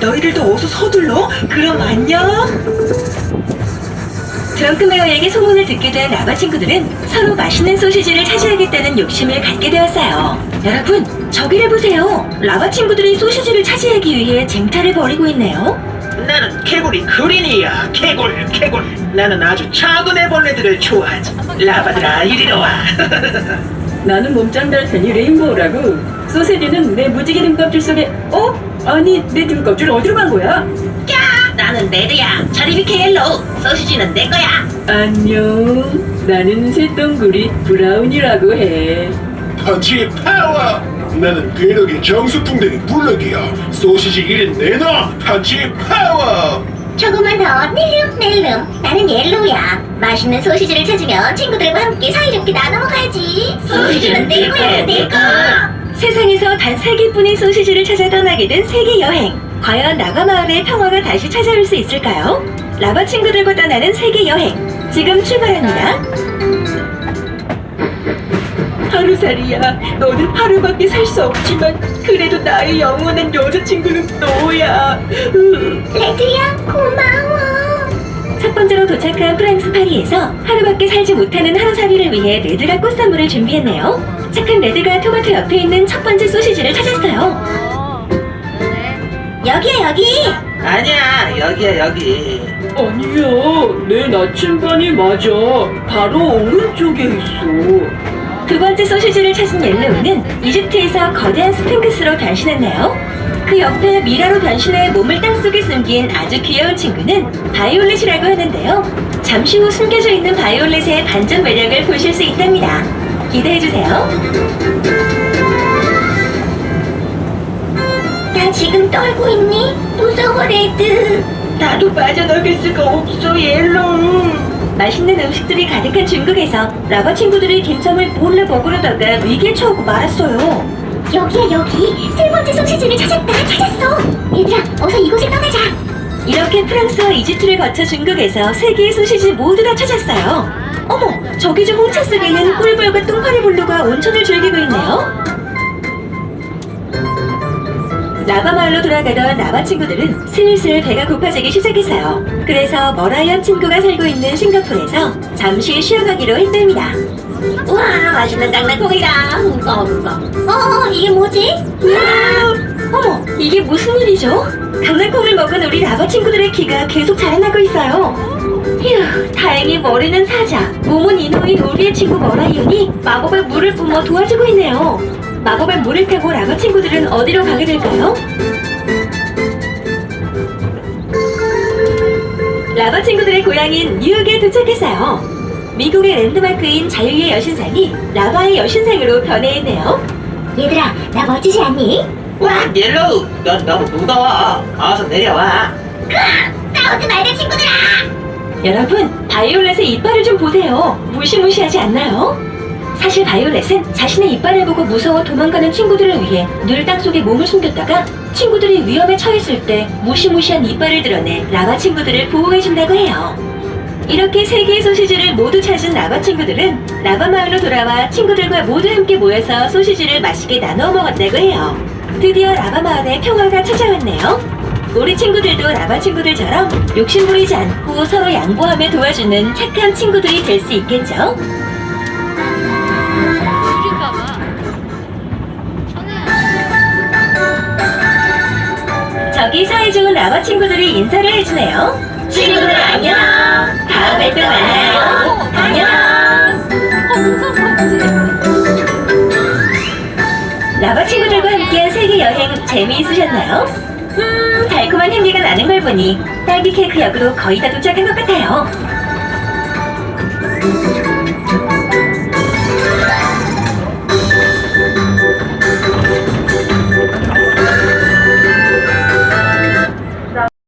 너희들도 어서 서둘러. 그럼 안녕. 드렁크메어에게 소문을 듣게 된 라바 친구들은 서로 맛있는 소시지를 차지하겠다는 욕심을 갖게 되었어요. 여러분, 저기를 보세요. 라바 친구들이 소시지를 차지하기 위해 쟁탈을 벌이고 있네요. 나는 개구리 그린이야 개굴 개굴 나는 아주 작은 애벌레들을 좋아하지 라바들아 이리로 와 나는 몸짱 달테니 레인보우라고. 소세지는 내 무지개 등껍질 속에. 어? 아니 내 등껍질 어디로 간 거야? 나는 레드야. 저리 비켜 옐로우. 소시지는 내 거야. 안녕. 나는 새똥구리 브라운이라고 해. 펀치 파워! 나는 괴력의 정수풍뎅이 블럭이야. 소시지 1인 내놔! 펀치 파워! 조금만 더 낼름 낼름 나는 옐로우야 맛있는 소시지를 찾으면 친구들과 함께 사이좋게 나눠 먹어야지 소시지는 내 거야 내거 세상에서 단 세 개뿐인 소시지를 찾아 떠나게 된 세계 여행. 과연 라바 마을의 평화가 다시 찾아올 수 있을까요? 라바 친구들과 떠나는 세계 여행. 지금 출발합니다. 하루살이야. 너는 하루밖에 살 수 없지만 그래도 나의 영원한 여자친구는 너야. 으. 레드야 고마워 첫 번째로 도착한 프랑스 파리에서 하루밖에 살지 못하는 하루살이를 위해 레드가 꽃선물을 준비했네요. 착한 레드가 토마토 옆에 있는 첫 번째 소시지를 찾았어요. 여기야 여기 아니야 여기야 여기 아니야. 내 나침반이 맞아. 바로 오른쪽에 있어. 두 번째 소시지를 찾은 옐로우는 이집트에서 거대한 스핑크스로 변신했네요. 그 옆에 미라로 변신해 몸을 땅속에 숨긴 아주 귀여운 친구는 바이올렛이라고 하는데요. 잠시 후 숨겨져 있는 바이올렛의 반전 매력을 보실 수 있답니다. 기대해주세요. 나 지금 떨고 있니? 무서워 레드 나도 빠져나갈 수가 없어 옐로우. 맛있는 음식들이 가득한 중국에서 라바 친구들이 딤섬을 몰래 먹으려다가 위기에 처하고 말았어요. 여기야 여기 세 번째 소시지를 찾았다 찾았어 얘들아 어서 이곳을 떠나자 이렇게 프랑스와 이집트를 거쳐 중국에서 세 개의 소시지 모두 다 찾았어요. 어머, 저기 저 홍차 속에는 꿀벌과 똥파리 블루가 온천을 즐기고 있네요. 라바 마을로 돌아가던 라바 친구들은 슬슬 배가 고파지기 시작했어요. 그래서 머라이언 친구가 살고 있는 싱가포르에서 잠시 쉬어가기로 했답니다. 우와 맛있는 장난콩이다 흠꺽 흠꺽 어 이게 뭐지? 어머, 이게 무슨 일이죠? 강낭콩을 먹은 우리 라바 친구들의 키가 계속 자라나고 있어요. 휴, 다 행히 머리는 사자, 몸은 이노인 우리의 친구 머라이온이 마법의 물을 뿜어 도와주고 있네요. 마법의 물을 타고 라바 친구들은 어디로 가게 될까요? 라바 친구들의 고향인 뉴욕에 도착했어요. 미국의 랜드마크인 자유의 여신상이 라바의 여신상으로 변해 있네요. 얘들아 나 멋지지 않니? 와 옐로우 넌 너무 무거워 어서 내려와 싸우지 말자 친구들아 여러분, 바이올렛의 이빨을 좀 보세요. 무시무시하지 않나요? 사실 바이올렛은 자신의 이빨을 보고 무서워 도망가는 친구들을 위해 늘 땅속에 몸을 숨겼다가 친구들이 위험에 처했을 때 무시무시한 이빨을 드러내 라바 친구들을 보호해준다고 해요. 이렇게 세 개의 소시지를 모두 찾은 라바 친구들은 라바 마을로 돌아와 친구들과 모두 함께 모여서 소시지를 맛있게 나눠 먹었다고 해요. 드디어 라바 마을에 평화가 찾아왔네요. 우리 친구들도 라바 친구들처럼 욕심 부리지 않고 서로 양보하며 도와주는 착한 친구들이 될 수 있겠죠? 저기 사이좋은 라바 친구들이 인사를 해주네요. 친구들 안녕. 다음에 또 만나요. 안녕. 라바 친구들과 함께한 세계 여행 재미있으셨나요? 음, 달콤한 향기가 나는 걸 보니 딸기 케이크 역으로 거의 다 도착한 것 같아요.